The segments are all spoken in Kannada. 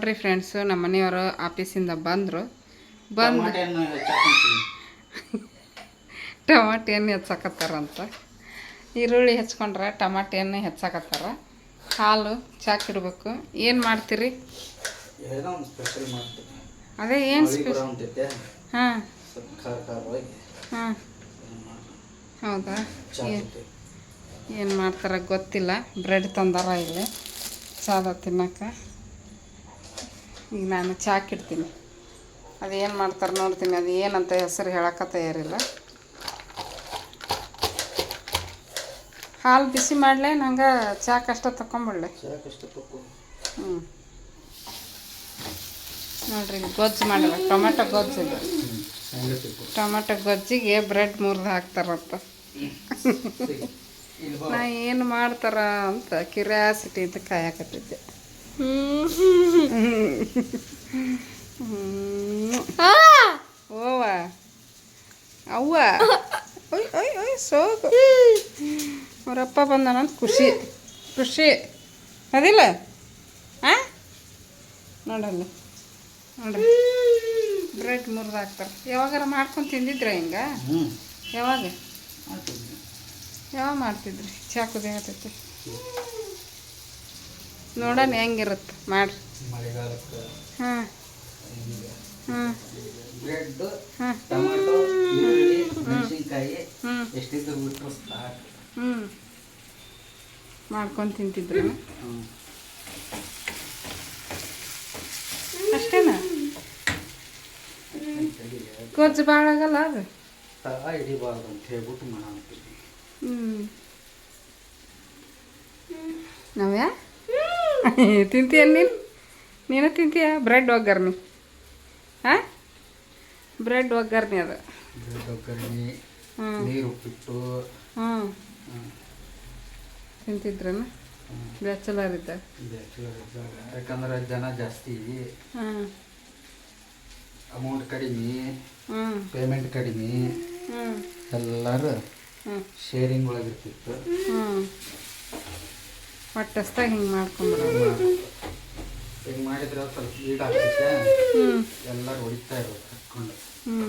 ನೋಡ್ರಿ ಫ್ರೆಂಡ್ಸು ನಮ್ಮ ಮನೆಯವರು ಆಫೀಸಿಂದ ಬಂದರು. ಬಂದು ಟಮಾಟೆ ಎಣ್ಣೆ ಹೆಚ್ಚಾಕತ್ತಾರಂತ. ಈರುಳ್ಳಿ ಹೆಚ್ಕೊಂಡ್ರೆ ಟಮಾಟೆ ಎಣ್ಣೆ ಹೆಚ್ಚಾಕತ್ತಾರ. ಹಾಲು ಚಾಕ್ ಇಡ್ಬೇಕು. ಏನು ಮಾಡ್ತೀರಿ? ಅದೇ ಏನು ಸ್ಪೆಷಲ್ ಹಾಂ. ಹಾಂ. ಹೌದಾ? ಏನು ಮಾಡ್ತಾರ ಗೊತ್ತಿಲ್ಲ. ಬ್ರೆಡ್ ತಂದಾರ ಇಲ್ಲಿ. ಸಾದ ತಿನ್ನಕ್ಕೆ. ಈಗ ನಾನು ಚಾಕ್ ಇಡ್ತೀನಿ ಅದು ಏನು ಮಾಡ್ತಾರೆ ನೋಡ್ತೀನಿ ಅದು ಏನಂತ ಹೆಸರು ಹೇಳಕ ತಯಾರಿಲ್ಲ. ಹಾಲು ಬಿಸಿ ಮಾಡಲೇ ನಂಗೆ ಚಾಕ್ ಕಷ್ಟ ತಗೊಂಬಿಡ್ಲೆ ಚಾ ಹ್ಞೂ ನೋಡ್ರಿ ಗೊಜ್ಜು ಮಾಡಲ್ಲ ಟೊಮೆಟೊ ಗೊಜ್ಜು ಇದು. ಟೊಮೆಟೊ ಗೊಜ್ಜಿಗೆ ಬ್ರೆಡ್ ಮುರಿದು ಹಾಕ್ತಾರಂತ. ನಾ ಏನು ಮಾಡ್ತಾರ ಅಂತ ಕ್ಯೂರಿಯಾಸಿಟಿ ಅಂತ ಕಾಯಕತ್ತಿದ್ದೆ. ಓವ ಅವ್ವ ಒಯ್ ಒಯ್ ಒಯ್ ಸೋಗು ಅವರಪ್ಪ ಬಂದಾನಂತ ಖುಷಿ ಖುಷಿ ಅದಿಲ್ಲ ಹಾಂ ನೋಡಲ್ಲ ನೋಡ್ರಿ ಬ್ರೆಡ್ ಮುರಿದು ಹಾಕ್ತಾರೆ ಯಾವಾಗಾರ ಮಾಡ್ಕೊಂಡು ತಿಂದಿದ್ರೆ ಹಿಂಗ ಯಾವಾಗ. ಯಾವಾಗ ಮಾಡ್ತಿದ್ರಿ ಚಾ ಕುದಿಯಾಗತೈತಿ ನೋಡೋಣ ಹೆಂಗಿರುತ್ತೆ ಮಾಡ್ರಿ. ಹಾಂ. ಹಾಂ. ಬ್ರೆಡ್ ಟೊಮೆಟೊ ಈರುಳ್ಳಿ ಮೆಣಸಿನ್ಕಾಯಿ ಎಷ್ಟಿದ್ರು ಬಿಟ್ರು ಸಾಕು. ಹ್ಞೂ ಮಾಡ್ಕೊಂಡು ತಿಂತಿದ್ರು. ಅಷ್ಟೇನಾ? ಖರ್ಚು ಭಾಳ ಆಗಲ್ಲ ಅದು? ಹಿಡಿಬಾರ್ದು ಅಂತ ಹೇಳ್ಬಿಟ್ಟು ಮಾಡ್ತೀನಿ ಹ್ಞೂ ನಾವ್ಯಾ? ತಿಂತೀಯ ನೀನು? ನೀನು ತಿಂತೀಯ? ಬ್ರೆಡ್ ಒಗ್ಗರ್ನಿ ಹಾಂ? ಬ್ರೆಡ್ ಒಗ್ಗರ್ನಿ ಅದು. ಬ್ರೆಡ್ ಒಗ್ಗರಣೆ ನೀರು ಉಪ್ಪಿಟ್ಟು. ಹ್ಮ್, ತಿಂತಿದ್ರನ. ಬ್ಯಾಚುಲರ್ ಇದ್ದ? ಬ್ಯಾಚುಲರ್ ಇದ್ದಾಗ. ಯಾಕಂದ್ರೆ ಜನ ಜಾಸ್ತಿ. ಹಾಂ ಅಮೌಂಟ್ ಕಡಿಮೆ. ಪೇಮೆಂಟ್ ಕಡಿಮೆ. ಎಲ್ಲರೂ ಶೇರಿಂಗ್ ಒಳಗಿರ್ತಿತ್ತು. ಹ್ಞೂ ಒಟ್ಟಸ್ತಾಗ ಹಿಂಗೆ ಮಾಡ್ಕೊಂಬಿಡೋದು ಹಿಂಗೆ ಮಾಡಿದ್ರೆ ಸ್ವಲ್ಪ ಆಗ್ತೈತೆ. ಹ್ಞೂ ಎಲ್ಲರೂ ಹೊಡಿತಾ ಇರೋದು ಕಟ್ಕೊಂಡು ಹ್ಞೂ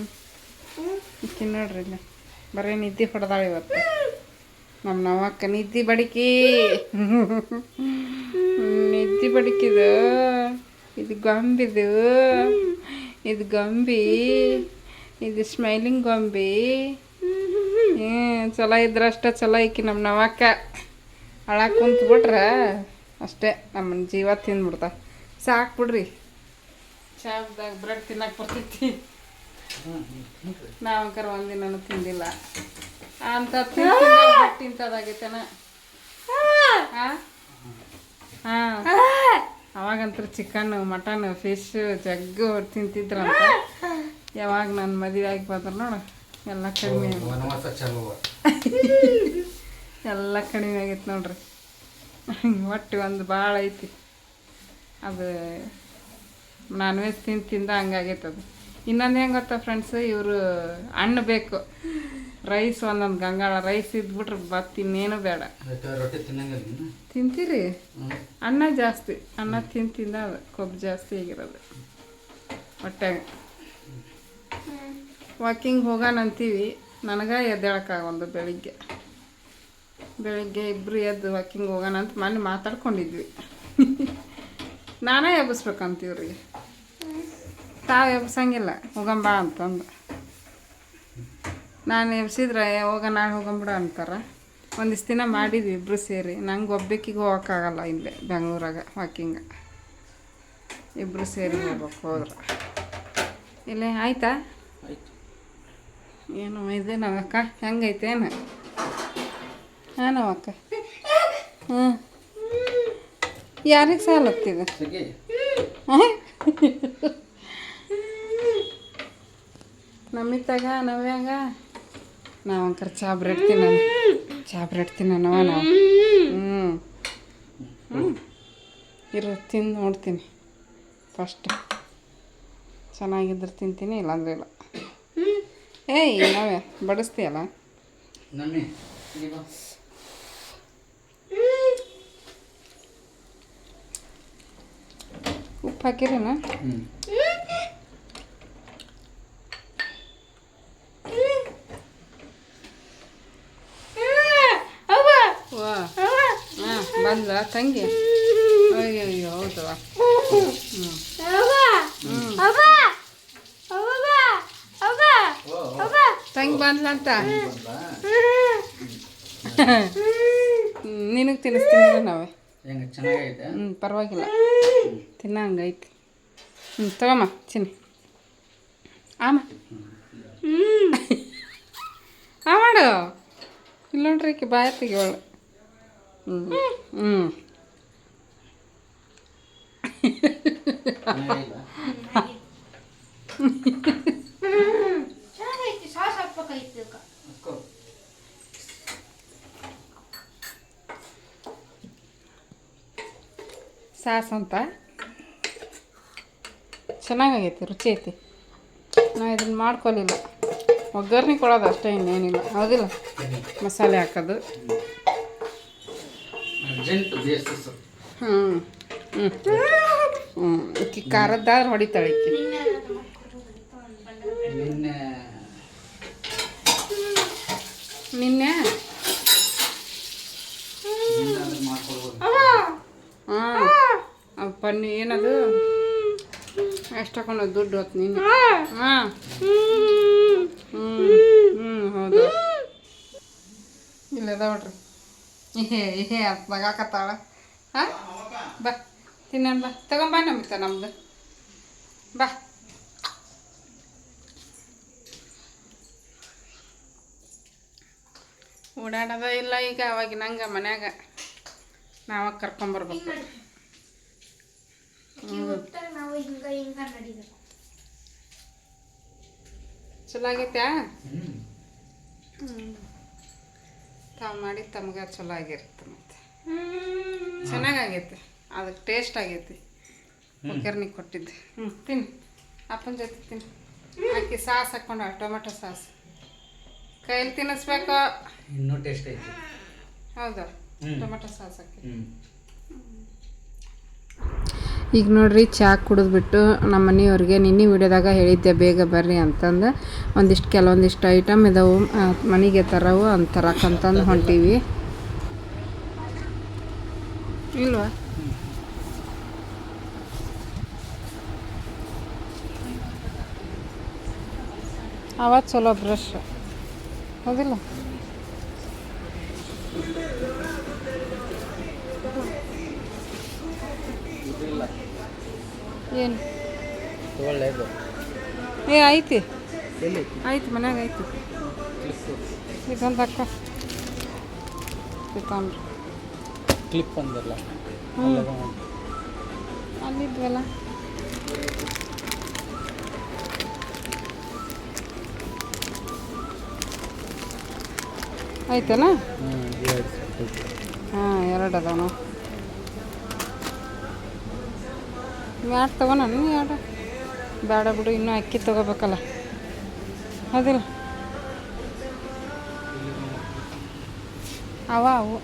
ಈಕಿ ನೋಡ್ರಿ ಇಲ್ಲ ಬರೀ ನಿದ್ದೆ ಹೊಡೆದಾಳೆ ಇವತ್ತು. ನಮ್ಮ ನವಕ್ಕ ನಿದ್ದೆ ಬಡಿಕಿ. ನಿದ್ದೆ ಬಡಿಕಿದು. ಇದು ಗೊಂಬಿದು. ಇದು ಗೊಂಬಿ. ಇದು ಸ್ಮೈಲಿಂಗ್ ಗೊಂಬಿ. ಹ್ಞೂ ಚಲೋ ಇದ್ರಷ್ಟ ಚಲೋ ಐಕಿ ನಮ್ಮ ನವಕ್ಕ. ಅಳಕ್ಕೆ ಕುಂತ್ಬಿಟ್ರೆ ಅಷ್ಟೇ ನಮ್ಮನ್ನ ಜೀವ ತಿಂದ್ಬಿಡ್ತಾ. ಸಾಕು ಬಿಡ್ರಿ ಬ್ರೆಡ್ ತಿನ್ನಕ್ಕೆ ಬರ್ತೈತಿ. ನಾವಂಕರ ಒಂದಿನ ತಿಂದಿಲ್ಲ. ಅಂತ ತಿಂತದಾಗೈತನ? ಹಾಂ ಅವಾಗಂತರ ಚಿಕನ್ ಮಟನ್ ಫಿಶ್ ಜಗ್ಗು ತಿಂತಿದ್ರಂತ. ಯಾವಾಗ ನಾನು ಮದುವೆ ಆಗಿ ಬಂದ್ರೆ ನೋಡು ಎಲ್ಲ ಕಡಿಮೆ ಎಲ್ಲ ಕಡಿಮೆ ಆಗೈತೆ ನೋಡ್ರಿ. ಒಟ್ಟು ಒಂದು ಭಾಳ ಐತಿ. ಅದು ನಾನ್ ವೆಜ್ ತಿಂದು ತಿಂದ ಹಂಗಾಗೈತೆ ಅದು. ಇನ್ನೊಂದು ಹೆಂಗೆ ಗೊತ್ತಾ ಫ್ರೆಂಡ್ಸ್ ಇವರು ಹಣ್ಣು ಬೇಕು. ರೈಸ್ ಒಂದೊಂದು ಗಂಗಾಳ ರೈಸ್ ಇದ್ಬಿಟ್ರೆ ಬತ್ ಇನ್ನೇನು ಬೇಡ. ತಿಂತೀರಿ? ಅನ್ನ ಜಾಸ್ತಿ. ಅನ್ನ ತಿಂದು ತಿಂದ ಅದು ಕೊಬ್ಬು ಜಾಸ್ತಿ ಆಗಿರೋದು. ಹೊಟ್ಟೆಗೆ. ವಾಕಿಂಗ್ ಹೋಗೋಣ ಅಂತೀವಿ ನನಗೆ ಎದ್ದೇಳಕ್ಕಾಗೊಂದು ಬೆಳಿಗ್ಗೆ. ಬೆಳಿಗ್ಗೆ ಇಬ್ಬರು ಎದ್ದು ವಾಕಿಂಗ್ ಹೋಗೋಣ ಅಂತ ಮೊನ್ನೆ ಮಾತಾಡ್ಕೊಂಡಿದ್ವಿ. ನಾನೇ ಎಬ್ಬಿಸ್ಬೇಕಂತ ಇವ್ರಿಗೆ. ತಾವು ಎಬ್ಸಂಗಿಲ್ಲ ಹೋಗಂಬ ಅಂತಂದು. ನಾನು ಎಬ್ಸಿದ್ರೆ ಹೋಗ ನಾಳೆ ಹೋಗಂಬಿಡ ಅಂತಾರೆ. ಒಂದಿಷ್ಟು ದಿನ ಮಾಡಿದ್ವಿ ಇಬ್ಬರು ಸೇರಿ. ನಂಗೆ ಒಬ್ಬಕ್ಕಿಗೆ ಹೋಗೋಕ್ಕಾಗಲ್ಲ ಇಲ್ಲೇ ಬೆಂಗಳೂರಾಗ ವಾಕಿಂಗ ಇಬ್ಬರು ಸೇರಿ ಹೋಗ್ಬೇಕು ಹೋದ್ರೆ. ಇಲ್ಲೇ ಆಯ್ತಾ? ಆಯ್ತು. ಏನು ಇದೆ ನಾವಕ್ಕ ಹೆಂಗೈತೆ ಏನು? ಹಾಂ ಅಕ್ಕ. ಹ್ಞೂ ಯಾರಿಗೆ ಸಾಲ ಸಗಿ ನಮ್ಮಿತ್ತಾಗ ನವ್ಯಾಗ? ನಾವು ಅಂಕರ್ ಚಾ ಬ್ರೆಡ್ ತಿನ್ನ ಚಾ ಬ್ರೆಡ್ ತಿನ್ನೋಣವ ನಾವು. ಹ್ಞೂ ಹ್ಞೂ ಇರು ತಿಂದು ನೋಡ್ತೀನಿ. ಫಸ್ಟ್ ಚೆನ್ನಾಗಿದ್ರೆ ತಿಂತೀನಿ ಇಲ್ಲಾಂದ್ರೆ ಇಲ್ಲ. ಏಯ್ ನಾವೇ ಬಡಿಸ್ತೀಯಲ್ಲ ನಮ್ಮಿ ಇಲ್ಲಿ ಬಾ. ಉಪ್ಪು ಉಪ್ಪು ಹಾಕಿರೇನ ಹ್ಞೂ ವಾ ಹಾಂ ಬಂದ ತಂಗಿ ಅಯ್ಯಯ್ಯೋ ಹೌದವ ಹ್ಞೂ ಓ ತಂಗಿ ಬಂದ್ಲಂತ ಬಂದ ನಿನಗೆ ತಿನ್ನಿಸ್ತೀನಿ ನಾವೇ ಹೆಂಗೆ ಚೆನ್ನಾಗೈತೆ ಹ್ಞೂ ಪರವಾಗಿಲ್ಲ. ತಿನ್ನಂಗೈತಿ. ಹ್ಞೂ ತಗೊಮ್ಮ ಚಿನ್ನಿ ಆಮ. ಆ ಮಾಡು. ಇಲ್ಲ ನೋಡ್ರಿ ಈಕೆ ಬಾಯ ತೆಗಿವಳು ಹ್ಞೂ ಹ್ಞೂ ಸಾಸ್ ಹಾಕ್ಬೇಕಾಯ್ತು ಸಾಸ್ ಅಂತ. ಚೆನ್ನಾಗೈತಿ ರುಚಿ ಐತಿ. ನಾ ಇದನ್ನು ಮಾಡ್ಕೊಲಿಲ್ಲ. ಒಗ್ಗರಣೆ ಕೊಡೋದು ಅಷ್ಟೇ ಇನ್ನೇನಿಲ್ಲ. ಹೌದಿಲ್ಲ? ಮಸಾಲೆ ಹಾಕೋದು. ಹ್ಞೂ ಹ್ಞೂ ಹ್ಞೂ ಖಾರದ್ದಾದ್ರೆ ಹೊಡಿತಾಳೆ ಈಕಿ ನಿನ್ನೆ ಅದು ಮಾಡ್ಕೊಡ್ಬೋದಿತ್ತು, ಒಂದು ಬಂದಾಗ. ನಿನ್ನೆ ನಿನ್ನೆ ನಿನ್ನೆ ಅದನ್ನ ಮಾಡ್ಕೊಡ್ಬೋದು ಹಾಂ ಅದು ಪನ್ನಿ ಏನದು ಎಷ್ಟು ಹಾಕೊಂಡು ದುಡ್ಡು ಹೊತ್ತು ನೀನು. ಹಾಂ. ಹ್ಞೂ ಹ್ಞೂ ಹೌದು. ಇಲ್ಲದ ನೋಡ್ರಿ. ಏ ಏ ಅಂತ ನಗಾಕತ್ತಾಳ ಹಾಂ? ಬಾ ತಿನ್ನೋಣ ಬಾ ತಗೊಂಬ ನಮಿತ ನಮ್ದು. ಬಾ. ಓಡಾಡೋದ ಇಲ್ಲ ಈಗ ಅವಾಗಿನಂಗೆ ಮನ್ಯಾಗ. ನಾವಾಗ ಕರ್ಕೊಂಬರ್ಬೇಕು ನಾವು ಹಿಂಗ ಹಿಂಗ ನಡಿಬೇಕು ಚಲೋ ಆಗೈತ್ಯಾ? ತಾವು ಮಾಡಿ ತಮ್ಗೆ ಚಲೋ ಆಗಿರುತ್ತೆ ಮತ್ತೆ. ಚೆನ್ನಾಗಾಗೈತೆ. ಅದಕ್ಕೆ ಟೇಸ್ಟ್ ಆಗೈತಿ. ಒಗ್ಗರ್ಣೆ ಕೊಟ್ಟಿದ್ದೆ. ಹ್ಞೂ ತಿನ್ನಿ. ಅಪ್ಪನ ಜೊತೆ ತಿನ್ನಿ. ಹಾಕಿ ಸಾಸ್ ಹಾಕೊಂಡ ಟೊಮೆಟೊ ಸಾಸ್. ಕೈಯಲ್ಲಿ ತಿನ್ನಿಸ್ಬೇಕು? ಇನ್ನೂ ಟೇಸ್ಟ್ ಐತಿ. ಹೌದಾ. ಟೊಮೆಟೊ ಸಾಸ್ ಹಾಕಿ. ಈಗ ನೋಡ್ರಿ ಚಾ ಕುಡಿದ್ಬಿಟ್ಟು ನಮ್ಮ ಮನೆಯವ್ರಿಗೆ ನಿನ್ನೆ ವಿಡಿಯೋದಾಗ ಹೇಳಿದ್ದೆ, ಬೇಗ ಬರ್ರಿ ಅಂತಂದು. ಒಂದಿಷ್ಟು ಕೆಲವೊಂದಿಷ್ಟು ಐಟಮ್ ಇದಾವೆ ಮನೆಗೆ ತರವು ಅಂತ ತರಕಂತಂದು ಹೊಂಟೀವಿ. ಇಲ್ವಾ? ಅವ ಚಲೋ ಬ್ರಷ್ ಹೌದಿಲ್ಲ? ಏನು? ಒಳ್ಳೆಯದು ಏ ಐತಿ ಐತಿ ಮನ್ಯಾಗ ಐತಿ ಇದೊಂದು ಅಕ್ಕ ಇತ್ತಂದ್ರಿ ಕ್ಲಿಪ್ ಅಂದಲ್ಲ. ಹ್ಞೂ ಅಲ್ಲಿದ್ವಲ್ಲ. ಆಯ್ತಲ್ಲ? ಹಾಂ ಎರಡು ಅದಾವ ತಗೋಣ? ನೀ ಎರಡು ಬೇಡ ಬಿಡು ಇನ್ನೂ ಅಕ್ಕಿ ತಗೋಬೇಕಲ್ಲ. ಅದಿಲ್ಲ ಅವ ಅವು.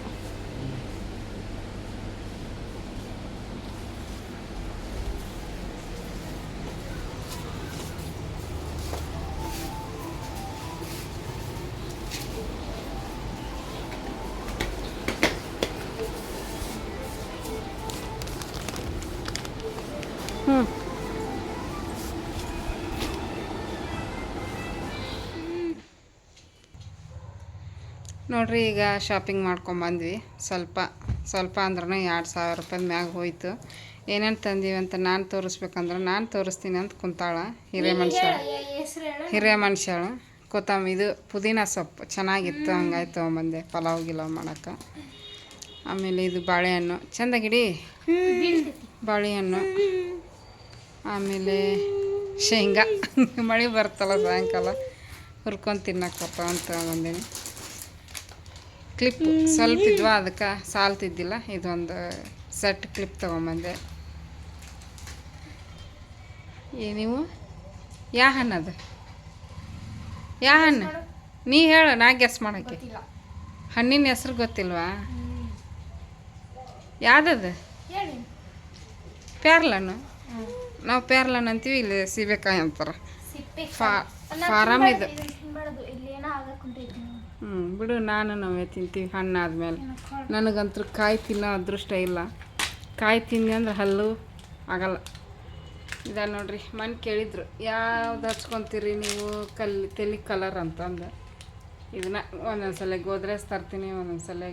ನೋಡ್ರಿ ಈಗ ಶಾಪಿಂಗ್ ಮಾಡ್ಕೊಂಬಂದ್ವಿ ಸ್ವಲ್ಪ ಸ್ವಲ್ಪ ಅಂದ್ರೆ ಎರಡು ಸಾವಿರ ರೂಪಾಯಿ ಮ್ಯಾಗ ಹೋಯ್ತು. ಏನೇನು ತಂದೀವಿ ಅಂತ ನಾನು ತೋರಿಸ್ಬೇಕಂದ್ರೆ ನಾನು ತೋರಿಸ್ತೀನಿ ಅಂತ ಕುಂತಾಳ ಹಿರೇ ಮನುಷ್ಯ ಹಿರಿಯ ಹಿರೇ ಮನುಷ್ಯಳು ಕೊತ್ತಂಬರಿ ಇದು ಪುದೀನ ಸೊಪ್ಪು. ಚೆನ್ನಾಗಿತ್ತು ಹಂಗಾಗಿ ತೊಗೊಂಬಂದೆ ಪಲಾವ್ ಗಿಲಾವ್ ಮಾಡೋಕ್ಕೆ. ಆಮೇಲೆ ಇದು ಬಾಳೆಹಣ್ಣು. ಚಂದಗಿಡಿ? ಬಾಳೆಹಣ್ಣು. ಆಮೇಲೆ ಶೇಂಗಾ. ಮಳೆ ಬರ್ತಲ್ಲ ಸಾಯಂಕಾಲ. ಹುರ್ಕೊಂಡು ತಿನ್ನಕ್ಕೆ ಬರ್ತಾವ ಅಂತ ತೊಗೊಂಬಂದೀನಿ. ಕ್ಲಿಪ್ ಸ್ವಲ್ಪ ಇದ್ವಾ ಅದಕ್ಕೆ ಸಾಲ್ತಿದ್ದಿಲ್ಲ. ಇದೊಂದು ಸೆಟ್ ಕ್ಲಿಪ್ ತೊಗೊಂಬಂದೆ. ಏ ನೀವು? ಯಾ ಅದು? ಯಾ ಹಣ್ಣು ನೀ ಹೇಳು ನಾ ಗೆಸ್ ಮಾಡೋಕ್ಕೆ. ಹಣ್ಣಿನ ಹೆಸ್ರು ಗೊತ್ತಿಲ್ವಾ? ಯಾವ್ದದು? ಹೇಳಿ. ಪ್ಯಾರ್ಲಣ್ಣು ನಾವು ಪೇರ್ಲನ್ ಅಂತೀವಿ ಇಲ್ಲಿ ಸೀಬೆಕಾಯಿ ಅಂತಾರೆ. ಫಾ ಫಾರಮ್ ಇದು. ಬಿಡು, ನಾನು ನಾವೇ ತಿಂತೀವಿ ಹಣ್ಣಾದ್ಮೇಲೆ. ನನಗಂತೂ ಕಾಯಿ ತಿನ್ನೋ ಅದೃಷ್ಟ ಇಲ್ಲ. ಕಾಯಿ ತಿನ್ನಿ ಅಂದ್ರೆ ಹಲ್ಲು ಆಗಲ್ಲ. ಇದ ನೋಡ್ರಿ ಮನೆ ಕೇಳಿದ್ರು, ಯಾವ್ದು ಹಚ್ಕೊಂತೀರಿ ನೀವು ಕಲ್, ತೆಲಿ ಕಲರ್ ಅಂತಂದು. ಇದನ್ನ ಒಂದೊಂದ್ಸಲ ಗೋದ್ರೇಜ್ ತರ್ತೀನಿ, ಒಂದೊಂದ್ಸಲ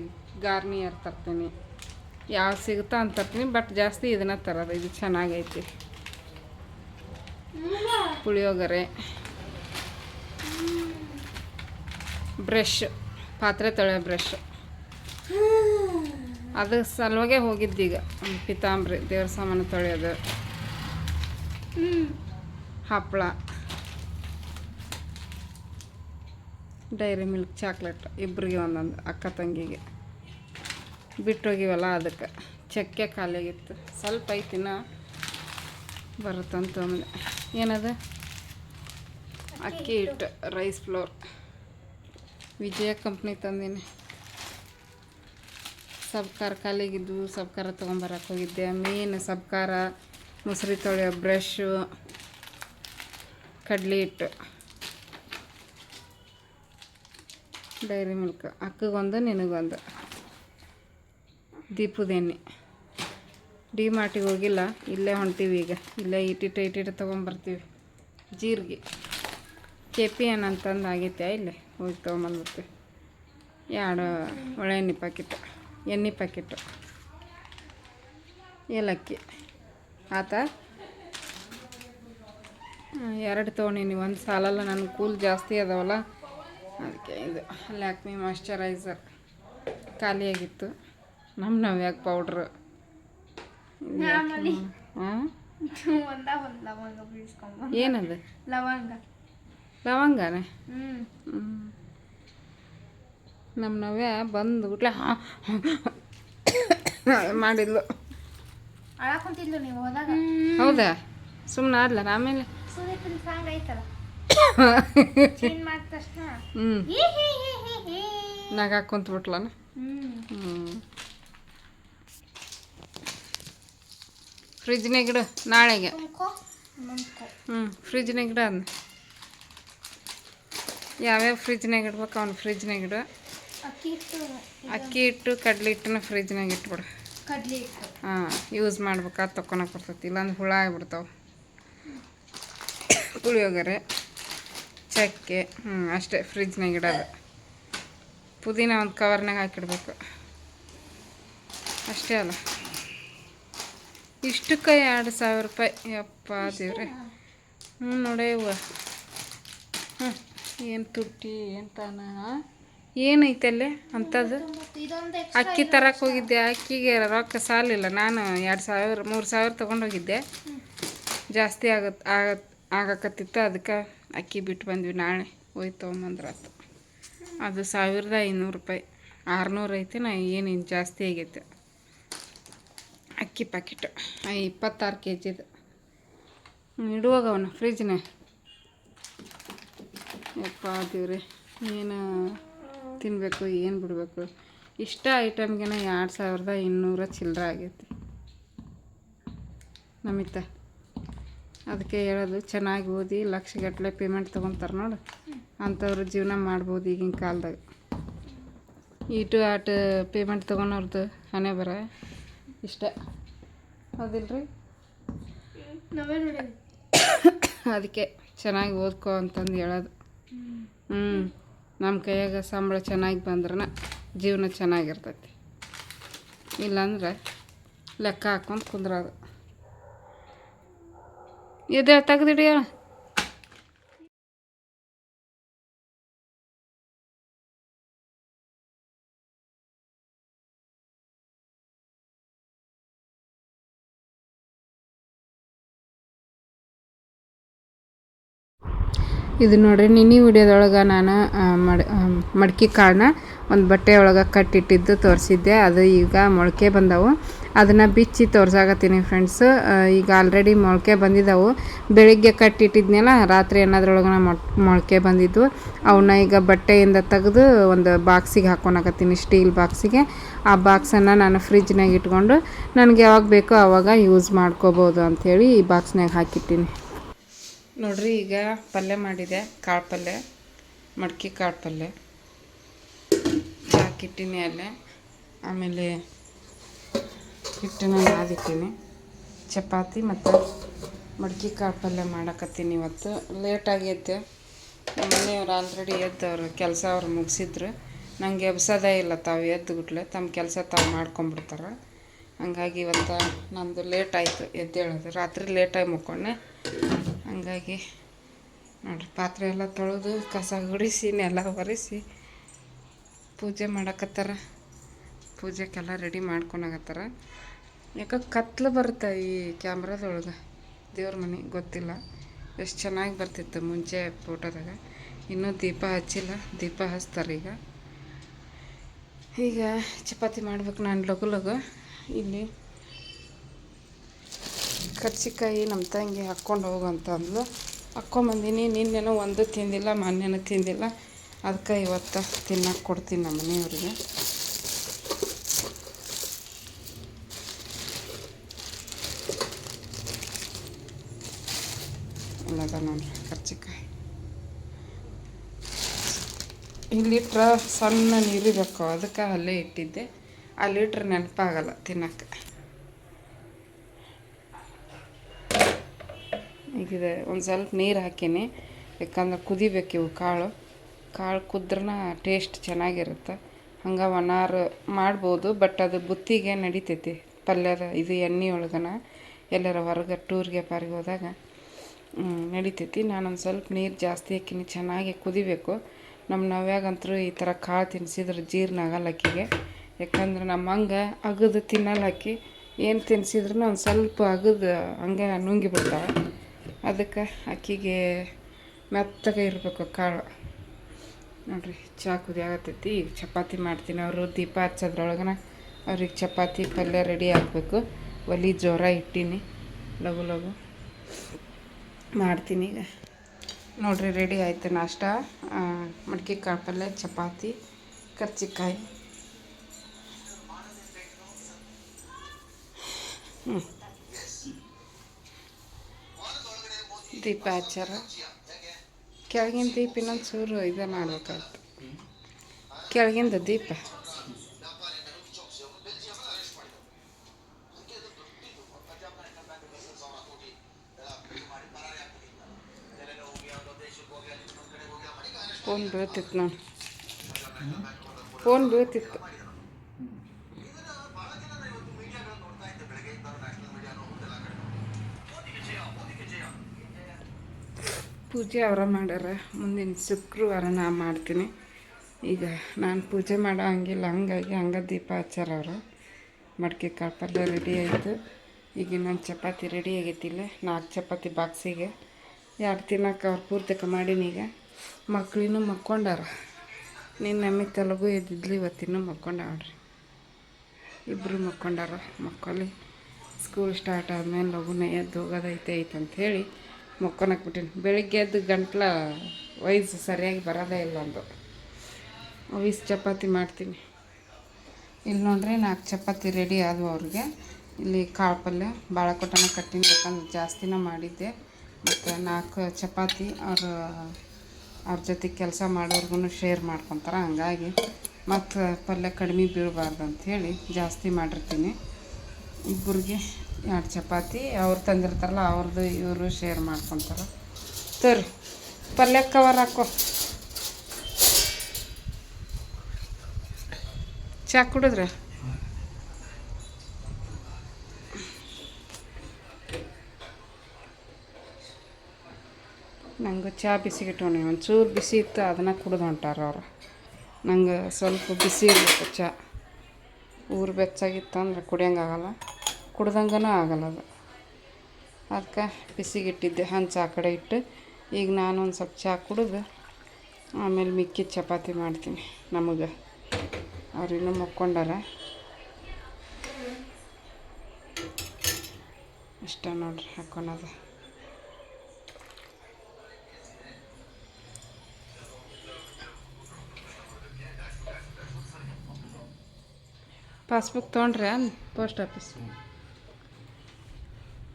ಗಾರ್ನಿಯರ್ ತರ್ತೀನಿ. ಯಾವ್ದು ಸಿಗುತ್ತಾ ಅಂತ ತರ್ತೀನಿ, ಬಟ್ ಜಾಸ್ತಿ ಇದನ್ನ ತರೋದು, ಇದು ಚೆನ್ನಾಗೈತಿ. ಪುಳಿಯೋಗರೆ. ಬ್ರಷ್. ಪಾತ್ರೆ ತೊಳೆ ಬ್ರಷ್ ಅದು ಸಲುವಾಗೆ ಹೋಗಿದ್ದೀಗ ಪಿತಾಂಬ್ರಿ, ದೇವ್ರ ಸಾಮಾನು ತೊಳೆಯೋದು. ಹಪ್ಪಳ ಡೈರಿ ಮಿಲ್ಕ್ ಚಾಕ್ಲೇಟ್ ಇಬ್ಬರಿಗೆ ಒಂದೊಂದು ಅಕ್ಕ ತಂಗಿಗೆ. ಬಿಟ್ಟೋಗಿವಲ್ಲ ಅದಕ್ಕೆ. ಚಕ್ಕೆ ಖಾಲಿಯಾಗಿತ್ತು. ಸ್ವಲ್ಪ ಐತಿನ ಬರುತ್ತಂತ ಏನದು? ಅಕ್ಕಿ ಹಿಟ್ಟು ರೈಸ್ ಫ್ಲೋರ್ ವಿಜಯ ಕಂಪ್ನಿ ತಂದೀನಿ. ಸಬ್ಕಾರ ಕಾಲಿಗಿದ್ದು ಸಬ್ಕಾರ ತೊಗೊಂಬರಕ್ಕೆ ಹೋಗಿದ್ದೆ. ಮೀನು ಸಬ್ಕಾರ ಮೊಸರಿ ತೊಳೆಯೋ ಬ್ರಷು ಕಡ್ಲಿ ಹಿಟ್ಟು, ಡೈರಿ ಮಿಲ್ಕ್, ಅಕ್ಕಗೊಂದು, ನಿನಗೊಂದು. ದೀಪುದೇನಿ ಡಿ ಮಾರ್ಟಿಗೆ ಹೋಗಿಲ್ಲ, ಇಲ್ಲೇ ಹೊಂಟೀವಿ ಈಗ. ಇಲ್ಲೇ ಇಟ್ಟಿಟ್ಟು ಇಟ್ಟಿಟ್ಟು ತೊಗೊಂಬರ್ತೀವಿ. ಜೀರಿಗೆ. ಕೆ ಪಿ ಎನ್ ಅಂತಂದು ಆಗೈತೆ ಇಲ್ಲಿ ಹೋಗಿ ತೊಗೊಂಬಂದ್ಬಿಡ್ತೀವಿ ಎರಡು ಒಳ್ಳೆ ಎಣ್ಣೆ ಪ್ಯಾಕೆಟ್ ಎಣ್ಣೆ ಪ್ಯಾಕೆಟು ಏಲಕ್ಕಿ. ಆತ? ಎರಡು ತೊಗೊಂಡಿನಿ ಒಂದು ಸಾಲಲ್ಲ ನನ್ನ ಕೂಲ್ ಜಾಸ್ತಿ ಅದಾವಲ್ಲ? ಅದಕ್ಕೆ ಇದು ಲ್ಯಾಕ್ಮಿ ಮಾಯಶ್ಚರೈಸರ್ ಖಾಲಿಯಾಗಿತ್ತು ನಮ್ಮ ನವ್ಯಾಗ ಪೌಡ್ರು? ಪೌಡ್ರ್ ಏನದು? ಲವಂಗ. ಲವಂಗನೇ ಹ್ಮ್. ನಮ್ಮ ನವ್ಯ ಬಂದು ಬಿಟ್ಲೆ ಮಾಡಿದ್ಲು. ಅಳಕುಂತಿದ್ಲು ನೀವು ಹೋದಾಗ? ಹೌದಾ? ಸುಮ್ಮನೆ ಆದ್ಲ ಆಮೇಲೆ ಸುದೀಪನ್ ಸಾಂಗ್ ಐತಲ್ಲ? ಚೇಂಜ್ ಮಾಡಿದ ತಕ್ಷಣ? ಹ್ಞೂ ಹ್ಮ್. ಹ್ಞೂ ಫ್ರಿಜ್ನಾಗ ಇಡು ನಾಳೆಗೆ. ಹ್ಞೂ ಫ್ರಿಜ್ನಾಗ ಇಡು ಅದನ್ನ ಯಾವ್ಯಾವ ಫ್ರಿಜ್ನಾಗ ಇಡ್ಬೇಕು ಅವ್ನು ಫ್ರಿಜ್ನಾಗ ಇಡು. ಅಕ್ಕಿ ಹಿಟ್ಟು ಕಡ್ಲಿ ಹಿಟ್ಟು ಕಡ್ಲೆ ಹಿಟ್ಟನ್ನ ಫ್ರಿಜ್ನಾಗ ಇಟ್ಬಿಡು. ಕಡ್ಲಿ ಹಾಂ ಯೂಸ್ ಮಾಡ್ಬೇಕಾದ್ರೆ ತೊಕೊಳಕ್ಕೆ ಬರ್ತೈತಿ ಇಲ್ಲಾಂದ್ರೆ ಹುಳ ಆಗ್ಬಿಡ್ತಾವೆ. ಪುಳಿಯೋಗರೆ ಚಕ್ಕೆ ಹ್ಞೂ ಅಷ್ಟೇ ಫ್ರಿಜ್ನಾಗ ಇಡೋದು. ಪುದೀನ ಒಂದು ಕವರ್ನಾಗ ಹಾಕಿಡ್ಬೇಕು. ಅಷ್ಟೇ ಅಲ್ಲ. ಇಷ್ಟಕ್ಕೆ ಎರಡು ಸಾವಿರ ರೂಪಾಯಿ ಯಪ್ಪ ದೇವ್ರೆ. ಹ್ಞೂ ನೋಡೇ ಏನು ತುಟ್ಟಿ, ಏನು ಏನೈತೆ ಅಲ್ಲೇ ಅಂಥದ್ದು? ಅಕ್ಕಿ ತರಕ್ಕೆ ಹೋಗಿದ್ದೆ, ಅಕ್ಕಿಗೆ ರೊಕ್ಕ ಸಾಲಿಲ್ಲ. ನಾನು ಎರಡು ಸಾವಿರ, ಮೂರು ಸಾವಿರ ತೊಗೊಂಡೋಗಿದ್ದೆ. ಜಾಸ್ತಿ ಆಗತ್ತೆ ಆಗತ್, ಆಗಕತ್ತಿತ್ತು. ಅದಕ್ಕೆ ಅಕ್ಕಿ ಬಿಟ್ಟು ಬಂದ್ವಿ. ನಾಳೆ ಹೋಯ್ತು ತೊಗೊಂಬಂದ್ರಾತು. ಅದು ಸಾವಿರದ ಐನೂರು ರೂಪಾಯಿ. ಆರುನೂರು ಐತೆ, ನಾ ಏನೇನು ಜಾಸ್ತಿ ಆಗೈತೆ. ಅಕ್ಕಿ ಪ್ಯಾಕೆಟ್ ಇಪ್ಪತ್ತಾರು ಕೆ ಜಿದು ಇಡುವಾಗ ಅವನು ಫ್ರಿಜ್ನ ಯಪ್ಪ ದೇವ್ರೆ ಏನು ತಿನ್ನಬೇಕು ಏನು ಬಿಡಬೇಕು? ಇಷ್ಟ ಐಟಮ್ಗೆ ಎರಡು ಸಾವಿರದ ಇನ್ನೂರ ಚಿಲ್ಲರೆ ಆಗೈತಿ. ನಮಿತ ಅದಕ್ಕೆ ಹೇಳೋದು ಚೆನ್ನಾಗಿ ಓದಿ ಲಕ್ಷಗಟ್ಟಲೆ ಪೇಮೆಂಟ್ ತೊಗೊತಾರೆ ನೋಡು. ಅಂಥವ್ರು ಜೀವನ ಮಾಡ್ಬೋದು ಈಗಿನ ಕಾಲದಾಗ. ಇಟು ಆಟ ಪೇಮೆಂಟ್ ತೊಗೊಳೋರ್ದು ಹಣೆ ಬರ ಇಷ್ಟ. ಹೌದಿಲ್ರಿ? ಅದಕ್ಕೆ ಚೆನ್ನಾಗಿ ಓದ್ಕೊ ಅಂತಂದು ಹೇಳೋದು. ಹ್ಞೂ ನಮ್ಮ ಕೈಯಾಗ ಸಂಬಳ ಚೆನ್ನಾಗಿ ಬಂದ್ರೆ ಜೀವನ ಚೆನ್ನಾಗಿರ್ತೈತಿ. ಇಲ್ಲಾಂದ್ರೆ ಲೆಕ್ಕ ಹಾಕ್ಕೊಂಡು ಕುಂದ್ರೋದು. ಎದೆ ತೆಗ್ದಿಡಿಯ ಇದು ನೋಡ್ರಿ ನಿನ್ನೆ ವಿಡಿಯೋದೊಳಗೆ ನಾನು ಮಡ ಮಡ್ಕೆ ಕಾಳನ್ನ ಒಂದು ಬಟ್ಟೆ ಒಳಗೆ ಕಟ್ಟಿಟ್ಟಿದ್ದು ತೋರಿಸಿದ್ದೆ. ಅದು ಈಗ ಮೊಳಕೆ ಬಂದವು. ಅದನ್ನು ಬಿಚ್ಚಿ ತೋರ್ಸಾಕತ್ತೀನಿ ಫ್ರೆಂಡ್ಸು ಈಗ ಆಲ್ರೆಡಿ ಮೊಳಕೆ ಬಂದಿದ್ದಾವೆ ಬೆಳಿಗ್ಗೆ ಕಟ್ಟಿಟ್ಟಿದ್ನೆಲ್ಲ, ರಾತ್ರಿ ಅನ್ನೋದ್ರೊಳಗೆ ಮೊಳಕೆ ಬಂದಿದ್ದು. ಅವನ್ನ ಈಗ ಬಟ್ಟೆಯಿಂದ ತೆಗೆದು ಒಂದು ಬಾಕ್ಸಿಗೆ ಹಾಕ್ಕೊಳಕತ್ತೀನಿ ಸ್ಟೀಲ್ ಬಾಕ್ಸಿಗೆ ಆ ಬಾಕ್ಸನ್ನು ನಾನು ಫ್ರಿಜ್ನಾಗ ಇಟ್ಕೊಂಡು, ನನಗೆ ಯಾವಾಗ ಬೇಕೋ ಆವಾಗ ಯೂಸ್ ಮಾಡ್ಕೋಬೋದು ಅಂಥೇಳಿ ಈ ಬಾಕ್ಸ್ನಾಗ ಹಾಕಿಟ್ಟಿನಿ. ನೋಡ್ರಿ, ಈಗ ಪಲ್ಯ ಮಾಡಿದೆ, ಕಾಳು ಪಲ್ಯ, ಮಡ್ಕೆ ಕಾಳು ಪಲ್ಯ. ಹಾಕಿಟ್ಟಿನಿ ಅಲ್ಲೇ. ಆಮೇಲೆ ಹಿಟ್ಟನ್ನ ನಾದಿಟ್ಟಿನಿ ಚಪಾತಿ ಮತ್ತು ಮಡ್ಕೆ ಕಾಳು ಪಲ್ಯ ಮಾಡಕತ್ತೀನಿ ಇವತ್ತು. ಲೇಟಾಗಿ ಎದ್ದೆ ಮನೆಯವ್ರು ಆಲ್ರೆಡಿ ಎದ್ದು ಅವ್ರು ಕೆಲಸ ಅವ್ರು ಮುಗಿಸಿದ್ರು. ನಂಗೆ ಎಬ್ಸೋದೇ ಇಲ್ಲ ತಾವು ಎದ್ದು ಬಿಟ್ಲೆ ತಮ್ಮ ಕೆಲಸ ತಾವು ಮಾಡ್ಕೊಂಬಿಡ್ತಾರೆ. ಹಂಗಾಗಿ ಇವತ್ತು ನಂದು ಲೇಟ್ ಆಯಿತು ಎದ್ದೇಳೋದು. ರಾತ್ರಿ ಲೇಟಾಗಿ ಮುಕ್ಕೊಂಡೆ. ಹಂಗಾಗಿ ನೋಡಿರಿ, ಪಾತ್ರೆ ಎಲ್ಲ ತೊಳೆದು, ಕಸ ಗುಡಿಸಿ, ನೆಲ ಒರೆಸಿ ಪೂಜೆ ಮಾಡಕತ್ತಾರ. ಪೂಜೆಗೆಲ್ಲ ರೆಡಿ ಮಾಡ್ಕೊಳಕತ್ತಾರ ಯಾಕೆ ಕತ್ಲು ಬರುತ್ತೆ ಈ ಕ್ಯಾಮ್ರಾದೊಳಗೆ. ದೇವ್ರ ಮನೆ, ಗೊತ್ತಿಲ್ಲ. ಎಷ್ಟು ಚೆನ್ನಾಗಿ ಬರ್ತಿತ್ತು ಮುಂಚೆ ಫೋಟೋದಾಗ. ಇನ್ನೂ ದೀಪ ಹಚ್ಚಿಲ್ಲ. ದೀಪ ಹಚ್ತಾರೆ ಈಗ. ಈಗ ಚಪಾತಿ ಮಾಡ್ಬೇಕು ನಾನು ಲಘು ಲಘು ಇಲ್ಲಿ ಕರ್ಚಿಕಾಯಿ ನಮ್ಮ ತಂಗಿ ಹಾಕ್ಕೊಂಡು ಹೋಗು ಅಂತ ಅಂದ್ಲು ಹಾಕ್ಕೊಂಬಂದಿನಿ, ನಿನ್ನೆನೂ ಒಂದು ತಿಂದಿಲ್ಲ, ಮೊನ್ನೆನೂ ತಿಂದಿಲ್ಲ. ಅದಕ್ಕೆ ಇವತ್ತು ತಿನ್ನಕ್ಕೆ ಕೊಡ್ತೀನಿ ನಮ್ಮ ಮನೆಯವ್ರಿಗೆ. ಇಲ್ಲದ ನೋಡ್ರಿ, ಕರ್ಚಿಕಾಯಿ. ಇಲ್ಲಿಟ್ರ ಸಣ್ಣ ನೀರಿಬೇಕು ಅದಕ್ಕೆ ಅಲ್ಲೇ ಇಟ್ಟಿದ್ದೆ. ಅಲ್ಲಿಟ್ರೆ ನೆನಪಾಗಲ್ಲ ತಿನ್ನಕ್ಕೆ. ಈಗಿದೆ ಒಂದು ಸ್ವಲ್ಪ ನೀರು ಹಾಕೀನಿ. ಯಾಕಂದ್ರೆ ಕುದಿಬೇಕು ಇವು ಕಾಳು. ಕಾಳು ಕುದ್ರನ ಟೇಸ್ಟ್ ಚೆನ್ನಾಗಿರುತ್ತೆ. ಹಂಗೆ ಒಣಾರು ಮಾಡ್ಬೋದು ಬಟ್ ಅದು ಬುತ್ತಿಗೆ ನಡಿತೈತಿ. ಪಲ್ಯದ ಇದು ಎಣ್ಣೆ ಒಳಗನ ಎಲ್ಲರ ಹೊರಗೆ ಟೂರ್ಗೆ ಪಾರಿಗೆ ಹೋದಾಗ ನಡಿತೈತಿ. ನಾನೊಂದು ಸ್ವಲ್ಪ ನೀರು ಜಾಸ್ತಿ ಹಾಕಿನಿ, ಚೆನ್ನಾಗಿ ಕುದಿಬೇಕು. ನಮ್ಮ ನವ್ಯಾಗಂತೂ ಈ ಥರ ಕಾಳು ತಿನ್ಸಿದ್ರೆ ಜೀರ್ಣ ಆಗಲ್ಲ ಅಕ್ಕಿಗೆ ಯಾಕಂದ್ರೆ ನಮ್ಮ ಹಂಗೆ ಅಗದು ತಿನ್ನಲ್ಲ ಅಕ್ಕಿ ಏನು ತಿನ್ಸಿದ್ರು ಒಂದು ಸ್ವಲ್ಪ ಅಗದು ಹಂಗೆ ನುಂಗಿ ಬಿಡ್ತಾಳೆ ಅದಕ್ಕೆ ಅಕ್ಕಿಗೆ ಮೆತ್ತಗೆ ಇರಬೇಕು ಕಾಳು. ನೋಡ್ರಿ ಚಾ ಕುದಿಯಾಗತ್ತೈತಿ ಈಗ ಚಪಾತಿ ಮಾಡ್ತೀನಿ. ಅವರು ದೀಪ ಹಚ್ಚೋದ್ರೊಳಗನ ಅವ್ರಿಗೆ ಚಪಾತಿ ಪಲ್ಯ ರೆಡಿ ಆಗಬೇಕು. ಒಲಿ, ಜೋರ ಇಟ್ಟೀನಿ. ಲಘು ಲಘು ಮಾಡ್ತೀನಿ ಈಗ. ನೋಡ್ರಿ, ರೆಡಿ ಆಯ್ತು ನಾಷ್ಟ. ಮಡ್ಕೆ ಕಾಳು ಪಲ್ಯ, ಚಪಾತಿ, ಕರ್ಚಿಕಾಯಿ. ಹ್ಞೂ ದೀಪ ಹಚ್ಚಾರ ಕೆಳಗಿನ ದೀಪ ಇನ್ನೊಂದು ಚೂರು ಇದು ಮಾಡ್ಬೇಕಾಯ್ತು. ಕೆಳಗಿಂದ ದೀಪ. ಫೋನ್ ಬೀಳ್ತಿತ್ತು ನೋಡಿ. ಫೋನ್ ಬೀಳ್ತಿತ್ತು. ಪೂಜೆ ಅವರ ಮಾಡ್ಯಾರ. ಮುಂದಿನ ಶುಕ್ರವಾರ ನಾ ಮಾಡ್ತೀನಿ. ಈಗ ನಾನು ಪೂಜೆ ಮಾಡೋ ಹಂಗಿಲ್ಲ. ಹಂಗಾಗಿ ಹಂಗೆ ದೀಪ ಹಚ್ಚಾರ ಅವರು. ಮಡಿಕೆ ಕಾಳು ಪಲ್ಯ ರೆಡಿ ಆಯಿತು. ಈಗ ಇನ್ನೊಂದು ಚಪಾತಿ ರೆಡಿ ಆಗೈತಿಲ್ಲ ನಾಲ್ಕು ಚಪಾತಿ ಬಾಕ್ಸಿಗೆ ಎರಡು ತಿನ್ನಕ್ಕೆ ಅವ್ರು ಪೂರ್ತಕ ಮಾಡೀನಿ ಈಗ. ಮಕ್ಳಿನೂ ಮಕ್ಕೊಂಡಾರ. ನಿನ್ನ ನಮಗೆ ತೆಲುಗು ಎದ್ದಿದ್ಲು ಇವತ್ತಿನೂ ಮಕ್ಕೊಂಡವ್ರಿ ಇಬ್ಬರು ಮಕ್ಕೊಂಡಾರ. ಮಕ್ಕಳಿ ಸ್ಕೂಲ್ ಸ್ಟಾರ್ಟ್ ಆದಮೇಲೆ ಲಘುನ ಎದ್ದು ಹೋಗೋದೈತೆ ಐತೆ ಅಂಥೇಳಿ ಮಕ್ಕೊನಕ್ಕೆ ಬಿಟ್ಟಿನಿ. ಬೆಳಿಗ್ಗೆ ಎದ್ದು ಗಂಟ್ಲ ವಯಸ್ಸು ಸರಿಯಾಗಿ ಬರೋದೇ ಇಲ್ಲ ಒಂದು ವಯಸ್ಸು ಚಪಾತಿ ಮಾಡ್ತೀನಿ. ಇಲ್ಲಿ ನೋಡ್ರಿ ನಾಲ್ಕು ಚಪಾತಿ ರೆಡಿ ಆದವು ಅವ್ರಿಗೆ. ಇಲ್ಲಿ ಕಾಳು ಪಲ್ಯ ಬಾಳೆಕೊಟ್ಟನ ಕಟ್ಟಿನ. ಯಾಕಂದ್ರೆ ಜಾಸ್ತಿನ ಮಾಡಿದ್ದೆ. ಮತ್ತು ನಾಲ್ಕು ಚಪಾತಿ ಅವರು, ಅವ್ರ ಜೊತೆ ಕೆಲಸ ಮಾಡೋರ್ಗು ಶೇರ್ ಮಾಡ್ಕೊತಾರೆ. ಹಂಗಾಗಿ ಮತ್ತು ಪಲ್ಯ ಕಡಿಮೆ ಬೀಳಬಾರ್ದು ಅಂಥೇಳಿ ಜಾಸ್ತಿ ಮಾಡಿರ್ತೀನಿ. ಇಬ್ಬರಿಗೆ ಎರಡು ಚಪಾತಿ, ಅವ್ರು ತಂದಿರ್ತಾರಲ್ಲ ಅವ್ರದ್ದು ಇವರು ಶೇರ್ ಮಾಡ್ಕೊತಾರೆ. ತರ್ ಪಲ್ಯ ಕವರ್ ಹಾಕೋ. ಚಾ ಕುಡಿದ್ರೆ? ನಂಗೆ ಚಹಾ ಬಿಸಿಗಿಟ್ಟೋಣ ಒಂಚೂರು ಬಿಸಿ ಇತ್ತು, ಅದನ್ನು ಕುಡ್ದು ಹೊಂಟಾರ ಅವ್ರು. ನಂಗೆ ಸ್ವಲ್ಪ ಬಿಸಿ ಇರಬೇಕು ಚಹಾ ಊರು ಬೆಚ್ಚಾಗಿತ್ತು ಅಂದ್ರೆ ಕುಡಿಯೋಂಗಾಗಲ್ಲ ಕುಡ್ದಂಗನೂ ಆಗಲ್ಲ ಅದು. ಅದಕ್ಕೆ ಬಿಸಿಗಿಟ್ಟಿದ್ದೆ, ಹಂಚು ಆ ಕಡೆ ಇಟ್ಟು. ಈಗ ನಾನು ಒಂದು ಸ್ವಲ್ಪ ಚಹಾ ಕುಡಿದು ಆಮೇಲೆ ಮಿಕ್ಕಿದ ಚಪಾತಿ ಮಾಡ್ತೀನಿ ನಮಗೆ. ಅವ್ರಿನ್ನೂ ಮಕ್ಕೊಂಡಾರ. ಇಷ್ಟ ನೋಡ್ರಿ ಹಾಕೊಳೋದು. ಪಾಸ್ಬುಕ್ ತೊಗೊಂಡ್ರೆ? Post office.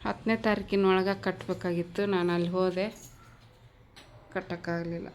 ಹತ್ತನೇ ತಾರೀಕಿನೊಳಗೆ ಕಟ್ಟಬೇಕಾಗಿತ್ತು ನಾನು ಅಲ್ಲಿ ಹೋದೆ. ಕಟ್ಟೋಕ್ಕಾಗಲಿಲ್ಲ.